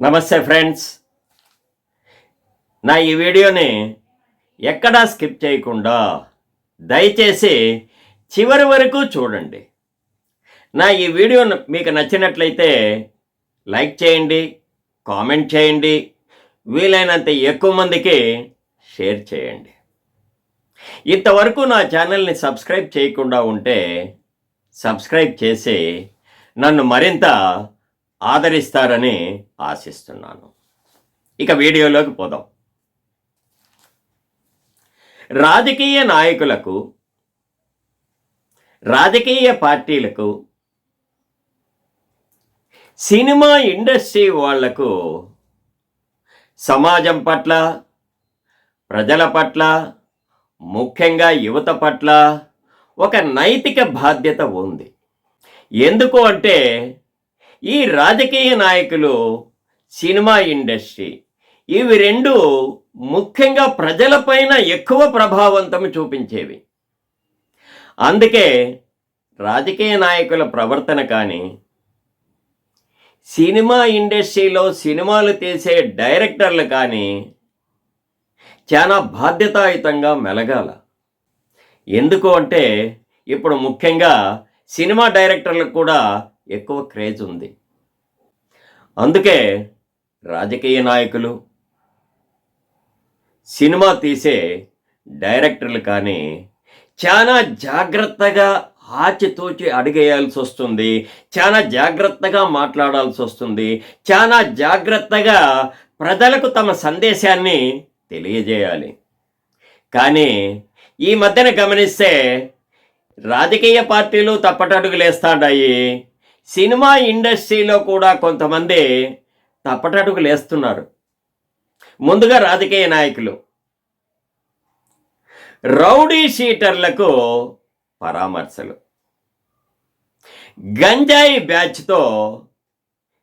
నమస్తే ఫ్రెండ్స్. నా ఈ వీడియోని ఎక్కడా స్కిప్ చేయకుండా దయచేసి చివరి వరకు చూడండి. నా ఈ వీడియో మీకు నచ్చినట్లయితే లైక్ చేయండి కామెంట్ చేయండి వీలైనంత ఎక్కువ మందికి షేర్ చేయండి. ఇంతవరకు నా ఛానల్ని సబ్స్క్రైబ్ చేయకుండా ఉంటే సబ్స్క్రైబ్ చేసి నన్ను మరింత ఆదరిస్తారని ఆశిస్తున్నాను. ఇక వీడియోలోకి పోదాం. రాజకీయ నాయకులకు రాజకీయ పార్టీలకు సినిమా ఇండస్ట్రీ వాళ్ళకు సమాజం పట్ల ప్రజల పట్ల ముఖ్యంగా యువత పట్ల ఒక నైతిక బాధ్యత ఉంది. ఎందుకు అంటే ఈ రాజకీయ నాయకులు సినిమా ఇండస్ట్రీ. ఇవి రెండు ముఖ్యంగా ప్రజలపైన ఎక్కువ ప్రభావంతం చూపించేవి. అందుకే రాజకీయ నాయకుల ప్రవర్తన కానీ సినిమా ఇండస్ట్రీలో సినిమాలు తీసే డైరెక్టర్లు కానీ చాలా బాధ్యతాయుతంగా మెలగాల. ఎందుకు అంటే ఇప్పుడు ముఖ్యంగా సినిమా డైరెక్టర్లకు కూడా ఎక్కువ క్రేజ్ ఉంది. అందుకే రాజకీయ నాయకులు సినిమా తీసే డైరెక్టర్లు కానీ చాలా జాగ్రత్తగా ఆచితూచి అడిగేయాల్సి వస్తుంది. చాలా జాగ్రత్తగా మాట్లాడాల్సి వస్తుంది. చాలా జాగ్రత్తగా ప్రజలకు తమ సందేశాన్ని తెలియజేయాలి. కానీ ఈ మధ్యన గమనిస్తే రాజకీయ పార్టీలు తప్పటడుగులేస్తాడాయి. సినిమా ఇండస్ట్రీలో కూడా కొంతమంది తప్పటడుగులేస్తున్నారు ముందుగా రాజకీయ నాయకులు. రౌడీ షీటర్లకు పరామర్శలు. గంజాయి బ్యాచ్తో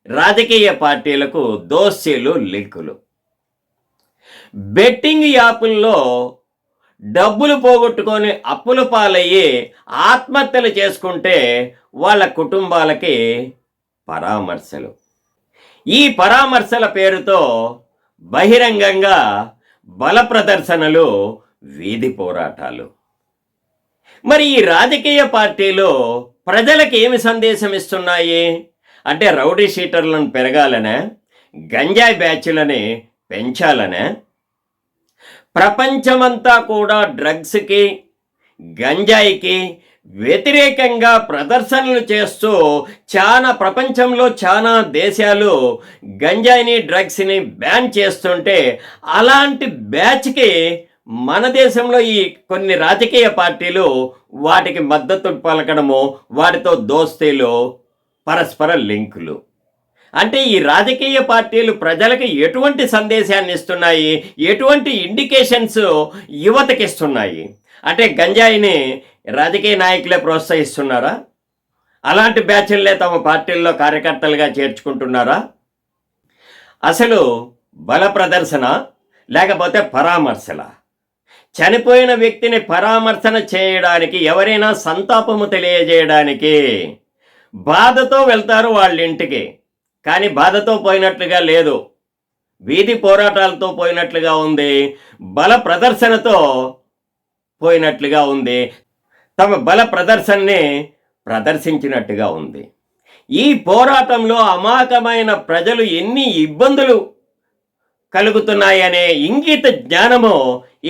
రాజకీయ పార్టీలకు దోస్యలు లింకులు. బెట్టింగ్ యాపుల్లో డబ్బులు పోగొట్టుకొని అప్పుల పాలయ్యి ఆత్మహత్యలు చేసుకుంటే వాళ్ళ కుటుంబాలకి పరామర్శలు. ఈ పరామర్శల పేరుతో బహిరంగంగా బల ప్రదర్శనలు వీధి పోరాటాలు. మరి ఈ రాజకీయ పార్టీలు ప్రజలకు ఏమి సందేశం ఇస్తున్నాయి? అంటే రౌడీ షీటర్లను పెరగాలనే గంజాయి బ్యాచ్లని పెంచాలనే ప్రపంచమంతా కూడా డ్రగ్స్కి గంజాయికి వ్యతిరేకంగా ప్రదర్శనలు చేస్తూ చాలా ప్రపంచంలో చాలా దేశాలు గంజాయిని డ్రగ్స్ని బ్యాన్ చేస్తుంటే అలాంటి బ్యాచ్కి మన దేశంలో ఈ కొన్ని రాజకీయ పార్టీలు వాటికి మద్దతు పలకడము వాటితో దోస్తీలు పరస్పర లింకులు. అంటే ఈ రాజకీయ పార్టీలు ప్రజలకు ఎటువంటి సందేశాన్ని ఇస్తున్నాయి? ఎటువంటి ఇండికేషన్స్ యువతకి ఇస్తున్నాయి అంటే గంజాయిని రాజకీయ నాయకులే ప్రోత్సహిస్తున్నారా? అలాంటి బ్యాచ్లే తమ పార్టీల్లో కార్యకర్తలుగా చేర్చుకుంటున్నారా? అసలు బల ప్రదర్శన లేకపోతే పరామర్శల? చనిపోయిన వ్యక్తిని పరామర్శన చేయడానికి ఎవరైనా సంతాపము తెలియజేయడానికి బాధతో వెళ్తారు వాళ్ళ ఇంటికి కానీ బాధతో పోయినట్లుగా లేదు. వీధి పోరాటాలతో పోయినట్లుగా ఉంది. బల ప్రదర్శనతో పోయినట్లుగా ఉంది. తమ బల ప్రదర్శనని ప్రదర్శించినట్టుగా ఉంది. ఈ పోరాటంలో అమాయకమైన ప్రజలు ఎన్ని ఇబ్బందులు కలుగుతున్నాయనే ఇంగిత జ్ఞానము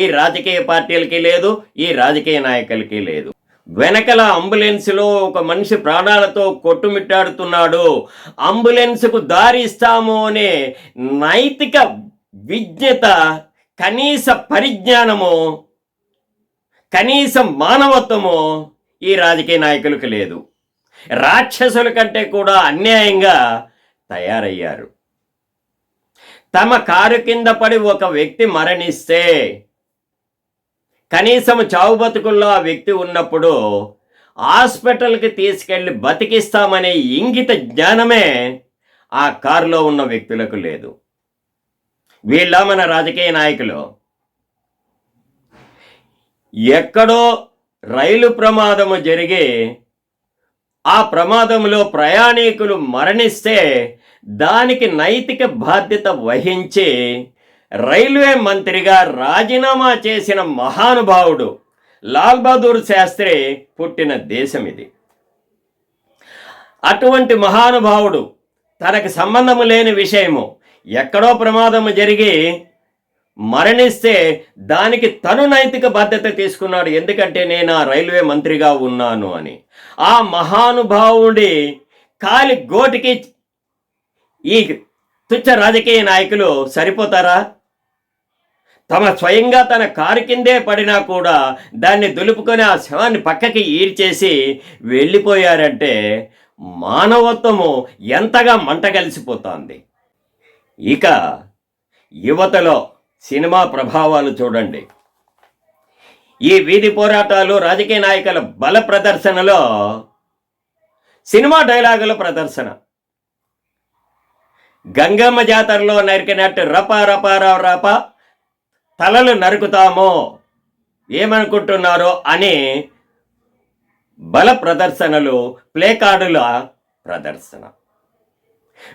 ఈ రాజకీయ పార్టీలకి లేదు ఈ రాజకీయ నాయకులకి లేదు. వెనకల అంబులెన్స్లో ఒక మనిషి ప్రాణాలతో కొట్టుమిట్టాడుతున్నాడు. అంబులెన్స్కు దారి ఇస్తాము అనే నైతిక విజ్ఞత కనీస పరిజ్ఞానము కనీసం మానవత్వము ఈ రాజకీయ నాయకులకు లేదు. రాక్షసుల కంటే కూడా అన్యాయంగా తయారయ్యారు. తమ కారు కింద పడి ఒక వ్యక్తి మరణిస్తే కనీసం చావు బతుకుల్లో ఆ వ్యక్తి ఉన్నప్పుడు హాస్పిటల్కి తీసుకెళ్ళి బతికిస్తామనే ఇంగిత జ్ఞానమే ఆ కారులో ఉన్న వ్యక్తులకు లేదు. వీళ్ళ మన రాజకీయ నాయకులు ఎక్కడో రైలు ప్రమాదము జరిగి ఆ ప్రమాదంలో ప్రయాణికులు మరణిస్తే దానికి నైతిక బాధ్యత వహించి రైల్వే మంత్రిగా రాజీనామా చేసిన మహానుభావుడు లాల్ బహదూర్ శాస్త్రి పుట్టిన దేశం ఇది అటువంటి మహానుభావుడు తనకు సంబంధము లేని విషయము ఎక్కడో ప్రమాదము జరిగి మరణిస్తే దానికి తను నైతిక బాధ్యత తీసుకున్నాడు. ఎందుకంటే నేను ఆ రైల్వే మంత్రిగా ఉన్నాను అని. ఆ మహానుభావుడి కాలి గోటికి ఈ తుచ్చ రాజకీయ నాయకులు సరిపోతారా? తమ స్వయంగా తన కారు కిందే పడినా కూడా దాన్ని దులుపుకొని ఆ శవాన్ని పక్కకి ఈడ్చేసి వెళ్ళిపోయారంటే మానవత్వము ఎంతగా మంట కలిసిపోతోంది. ఇక యువతలో సినిమా ప్రభావాలు చూడండి. ఈ వీధి పోరాటాలు రాజకీయ నాయకుల బల ప్రదర్శనలో సినిమా డైలాగుల ప్రదర్శన. గంగమ్మ జాతరలో నరికినట్టు రప రప ర- రప తలలు నరుకుతామో ఏమనుకుంటున్నారో అని బల ప్రదర్శనలు ప్లే కార్డుల ప్రదర్శన.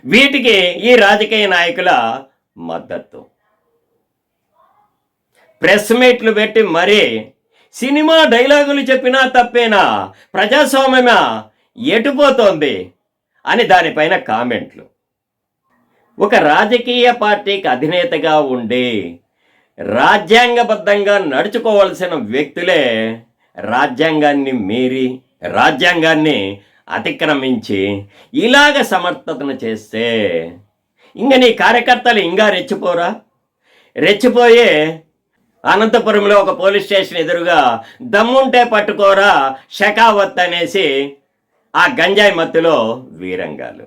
వీటికి ఈ రాజకీయ నాయకుల మద్దతు. ప్రెస్ మీట్లు పెట్టి మరీ సినిమా డైలాగులు చెప్పినా తప్పేనా? ప్రజాస్వామ్యమా? ఎటుపోతోంది అని దానిపైన కామెంట్లు. ఒక రాజకీయ పార్టీకి అధినేతగా ఉండి రాజ్యాంగబద్ధంగా నడుచుకోవాల్సిన వ్యక్తులే రాజ్యాంగాన్ని మీరి రాజ్యాంగాన్ని అతిక్రమించి ఇలాగ సమర్థతను చేస్తే ఇంక నీ కార్యకర్తలు ఇంకా రెచ్చిపోరా? రెచ్చిపోయే అనంతపురంలో ఒక పోలీస్ స్టేషన్ ఎదురుగా దమ్ముంటే పట్టుకోరా షకావత్ అనేసి ఆ గంజాయి మత్తులో వీరంగాలు.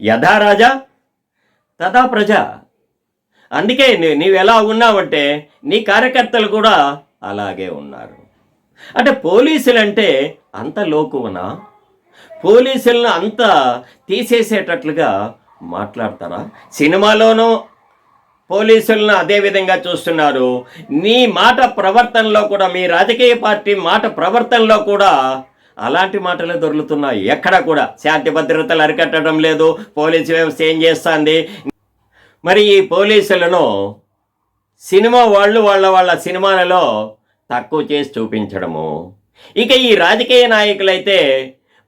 యథా రాజా? తదా ప్రజ? అందుకే నీవు ఎలా ఉన్నావంటే నీ కార్యకర్తలు కూడా అలాగే ఉన్నారు. అంటే పోలీసులంటే అంత లోకువనా? పోలీసులను అంత తీసేసేటట్లుగా మాట్లాడతారా? సినిమాలోనూ పోలీసులను అదే విధంగా చూస్తున్నారు. నీ మాట ప్రవర్తనలో కూడా మీ రాజకీయ పార్టీ మాట ప్రవర్తనలో కూడా అలాంటి మాటలే దొరుకుతున్నాయి. ఎక్కడ కూడా శాంతి భద్రతలు అరికట్టడం లేదు. పోలీసు వ్యవస్థ ఏం చేస్తుంది? మరి ఈ పోలీసులను సినిమా వాళ్ళు వాళ్ళ వాళ్ళ సినిమాలలో తక్కువ చేసి చూపించడము. ఇక ఈ రాజకీయ నాయకులైతే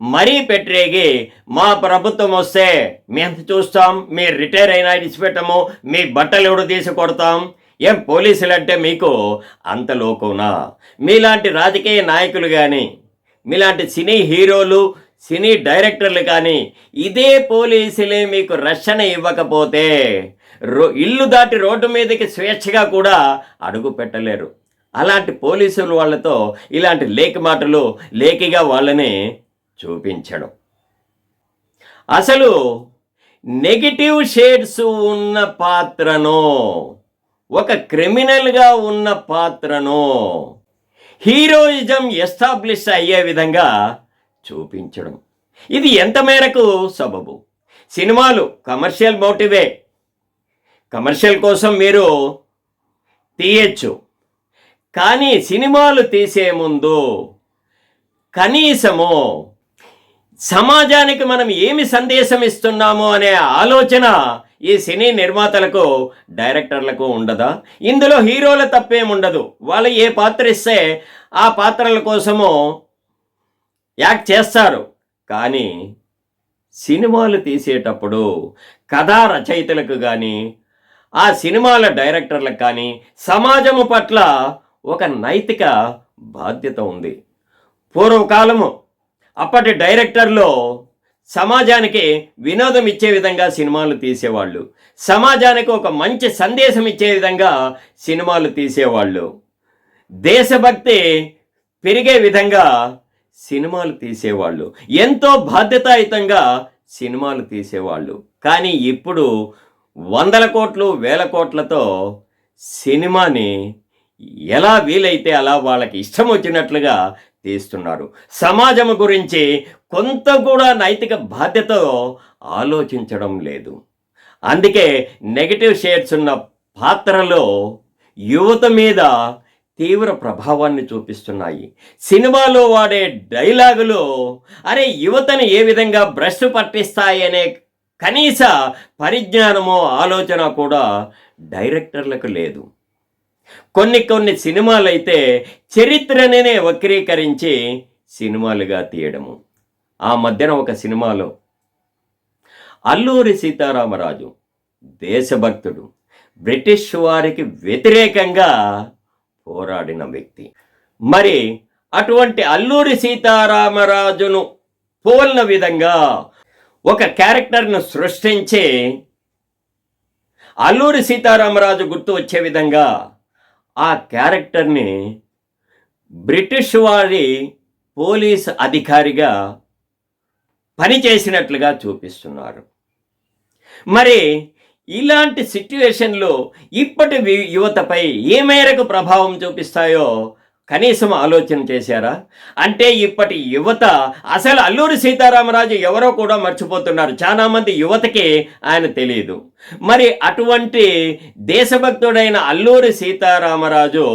మరీ పెట్టరేగి మా ప్రభుత్వం వస్తే మేము చూస్తాం? మీరు రిటైర్ అయినా ఇచ్చిపెట్టము మీ బట్టలు ఎవడు తీసి కొడతాం? ఏం పోలీసులు అంటే మీకు అంత లోకునా? మీలాంటి రాజకీయ నాయకులు కానీ మీలాంటి సినీ హీరోలు సినీ డైరెక్టర్లు కానీ ఇదే పోలీసులే మీకు రక్షణ ఇవ్వకపోతే రో ఇల్లు దాటి రోడ్డు మీదకి స్వేచ్ఛగా కూడా అడుగు పెట్టలేరు. అలాంటి పోలీసులు వాళ్ళతో ఇలాంటి లేకి మాటలు లేకిగా వాళ్ళని చూపించడం. అసలు నెగిటివ్ షేడ్స్ ఉన్న పాత్రను ఒక క్రిమినల్గా ఉన్న పాత్రను హీరోయిజం ఎస్టాబ్లిష్ అయ్యే విధంగా చూపించడం. ఇది ఎంత మేరకు సబబు? సినిమాలు కమర్షియల్ మోటివే కమర్షియల్ కోసం మీరు తీయచ్చు. కానీ సినిమాలు తీసే ముందు కనీసము సమాజానికి మనం ఏమి సందేశం ఇస్తున్నాము అనే ఆలోచన ఈ సినీ నిర్మాతలకు డైరెక్టర్లకు ఉండదా? ఇందులో హీరోల తప్పేముండదు వాళ్ళు ఏ పాత్ర ఇస్తే ఆ పాత్రల కోసము యాక్ట్ చేస్తారు. కానీ సినిమాలు తీసేటప్పుడు కథా రచయితలకు కానీ ఆ సినిమాల డైరెక్టర్లకు కానీ సమాజము పట్ల ఒక నైతిక బాధ్యత ఉంది. పూర్వకాలము అప్పటి డైరెక్టర్లో సమాజానికి వినోదం ఇచ్చే విధంగా సినిమాలు తీసేవాళ్ళు. సమాజానికి ఒక మంచి సందేశం ఇచ్చే విధంగా సినిమాలు తీసేవాళ్ళు. దేశభక్తి పెరిగే విధంగా సినిమాలు తీసేవాళ్ళు. ఎంతో బాధ్యతాయుతంగా సినిమాలు తీసేవాళ్ళు. కానీ ఇప్పుడు వందల కోట్లు వేల కోట్లతో సినిమాని ఎలా వీలైతే అలా వాళ్ళకి ఇష్టం వచ్చినట్లుగా తీస్తున్నారు. సమాజం గురించి కొంత కూడా నైతిక బాధ్యత ఆలోచించడం లేదు. అందుకే నెగటివ్ షేడ్స్ ఉన్న పాత్రలో యువత మీద తీవ్ర ప్రభావాన్ని చూపిస్తున్నాయి. సినిమాలో వాడే డైలాగులు అరే యువతని ఏ విధంగా బ్రష్ పట్టిస్తాయనే కనీస పరిజ్ఞానమో ఆలోచన కూడా డైరెక్టర్లకు లేదు. కొన్ని కొన్ని సినిమాలు అయితే చరిత్రనే వక్రీకరించి సినిమాలుగా తీయడము. ఆ మధ్యన ఒక సినిమాలో అల్లూరి సీతారామరాజు దేశభక్తుడు బ్రిటిష్ వారికి వ్యతిరేకంగా పోరాడిన వ్యక్తి. మరి అటువంటి అల్లూరి సీతారామరాజును పోలిన విధంగా ఒక క్యారెక్టర్ను సృష్టించి అల్లూరి సీతారామరాజు గుర్తు వచ్చే విధంగా ఆ క్యారెక్టర్ని బ్రిటిష్ వారి పోలీస్ అధికారిగా పనిచేసినట్లుగా చూపిస్తున్నారు. మరి ఇలాంటి సిట్యుయేషన్లు ఇప్పటి యువతపై ఏ మేరకు ప్రభావం చూపిస్తాయో కనీసం ఆలోచన చేశారా? అంటే ఇప్పటి యువత అసలు అల్లూరి సీతారామరాజు ఎవరో కూడా మర్చిపోతున్నారు. చాలా మంది యువతకి ఆయన తెలియదు మరి అటువంటి దేశభక్తుడైన అల్లూరి సీతారామరాజు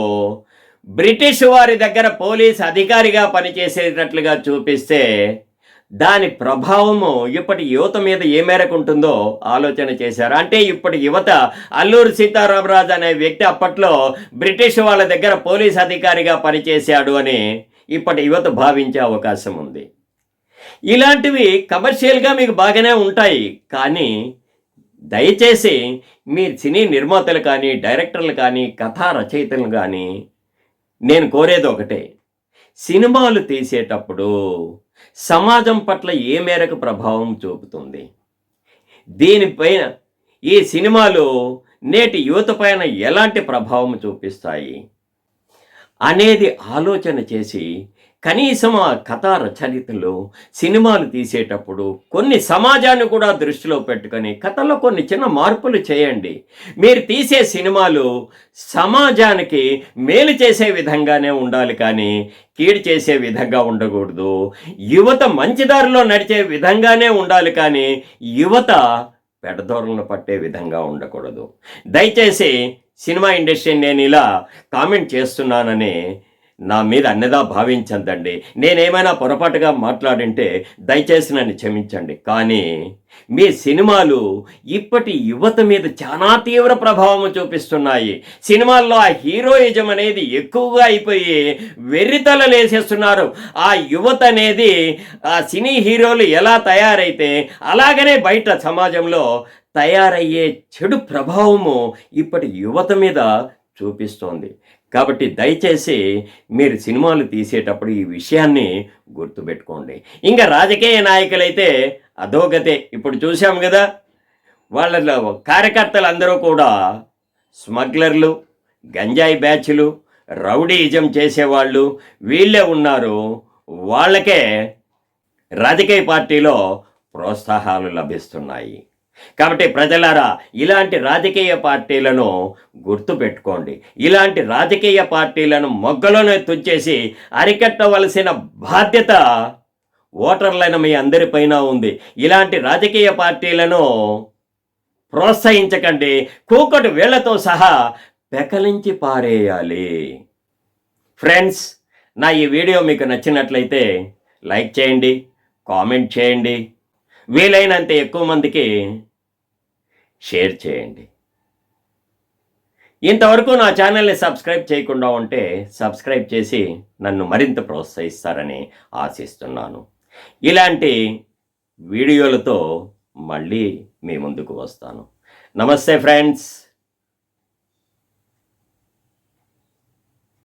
బ్రిటిష్ వారి దగ్గర పోలీస్ అధికారిగా పనిచేసేటట్లుగా చూపిస్తే దాని ప్రభావము ఇప్పటి యువత మీద ఏ మేరకు ఉంటుందో ఆలోచన చేశారు. అంటే ఇప్పటి యువత అల్లూరు సీతారామరాజు అనే వ్యక్తి అప్పట్లో బ్రిటిష్ వాళ్ళ దగ్గర పోలీస్ అధికారిగా పనిచేశాడు అని ఇప్పటి యువత భావించే అవకాశం ఉంది. ఇలాంటివి కమర్షియల్గా మీకు బాగానే ఉంటాయి. కానీ దయచేసి మీ సినీ నిర్మాతలు కానీ డైరెక్టర్లు కానీ కథా రచయితలు కానీ నేను కోరేది ఒకటే. సినిమాలు తీసేటప్పుడు సమాజం పట్ల ఏ మేరకు ప్రభావం చూపుతుంది? దీనిపైన ఈ సినిమాలు నేటి యువత పైన ఎలాంటి ప్రభావం చూపిస్తాయి? అనేది ఆలోచన చేసి కనీసం ఆ కథా రచయితలు సినిమాలు తీసేటప్పుడు కొన్ని సమాజాన్ని కూడా దృష్టిలో పెట్టుకొని కథలో కొన్ని చిన్న మార్పులు చేయండి. మీరు తీసే సినిమాలు సమాజానికి మేలు చేసే విధంగానే ఉండాలి కానీ కీడు చేసే విధంగా ఉండకూడదు. యువత మంచిదారిలో నడిచే విధంగానే ఉండాలి కానీ యువత పెడదోరలను పట్టే విధంగా ఉండకూడదు. దయచేసి సినిమా ఇండస్ట్రీని నేను ఇలా కామెంట్ చేస్తున్నానని నా మీద అన్నదా భావించందండి. నేనేమైనా పొరపాటుగా మాట్లాడింటే దయచేసి నన్ను క్షమించండి. కానీ మీ సినిమాలు ఇప్పటి యువత మీద చాలా తీవ్ర ప్రభావం చూపిస్తున్నాయి. సినిమాల్లో ఆ హీరోయిజం అనేది ఎక్కువగా అయిపోయి వెర్రితల లేసేస్తున్నారు. ఆ యువత అనేది ఆ సినీ హీరోలు ఎలా తయారైతే అలాగనే బయట సమాజంలో తయారయ్యే చెడు ప్రభావము ఇప్పటి యువత మీద చూపిస్తోంది. కాబట్టి దయచేసి మీరు సినిమాలు తీసేటప్పుడు ఈ విషయాన్ని గుర్తుపెట్టుకోండి. ఇంకా రాజకీయ నాయకులైతే అధోగతే. ఇప్పుడు చూసాము కదా వాళ్ళ కార్యకర్తలు అందరూ కూడా స్మగ్లర్లు గంజాయి బ్యాచ్లు రౌడీయిజం చేసేవాళ్ళు వీళ్ళే ఉన్నారు. వాళ్ళకే రాజకీయ పార్టీలో ప్రోత్సాహాలు లభిస్తున్నాయి. కాబట్టి ప్రజలారా ఇలాంటి రాజకీయ పార్టీలను గుర్తుపెట్టుకోండి. ఇలాంటి రాజకీయ పార్టీలను మొగ్గలోనే తుచ్చేసి అరికట్టవలసిన బాధ్యత ఓటర్లైన మీ అందరిపైన ఉంది. ఇలాంటి రాజకీయ పార్టీలను ప్రోత్సహించకండి. కూకటి వేళ్ళతో సహా పెకలించి పారేయాలి. ఫ్రెండ్స్ నా ఈ వీడియో మీకు నచ్చినట్లయితే లైక్ చేయండి కామెంట్ చేయండి. వీలైనంత ఎక్కువ మందికి షేర్ చేయండి. ఇంతవరకు నా ఛానల్ని సబ్స్క్రైబ్ చేయకుండా ఉంటే సబ్స్క్రైబ్ చేసి నన్ను మరింత ప్రోత్సహిస్తారని ఆశిస్తున్నాను. ఇలాంటి వీడియోలతో మళ్ళీ మీ ముందుకు వస్తాను. నమస్తే ఫ్రెండ్స్.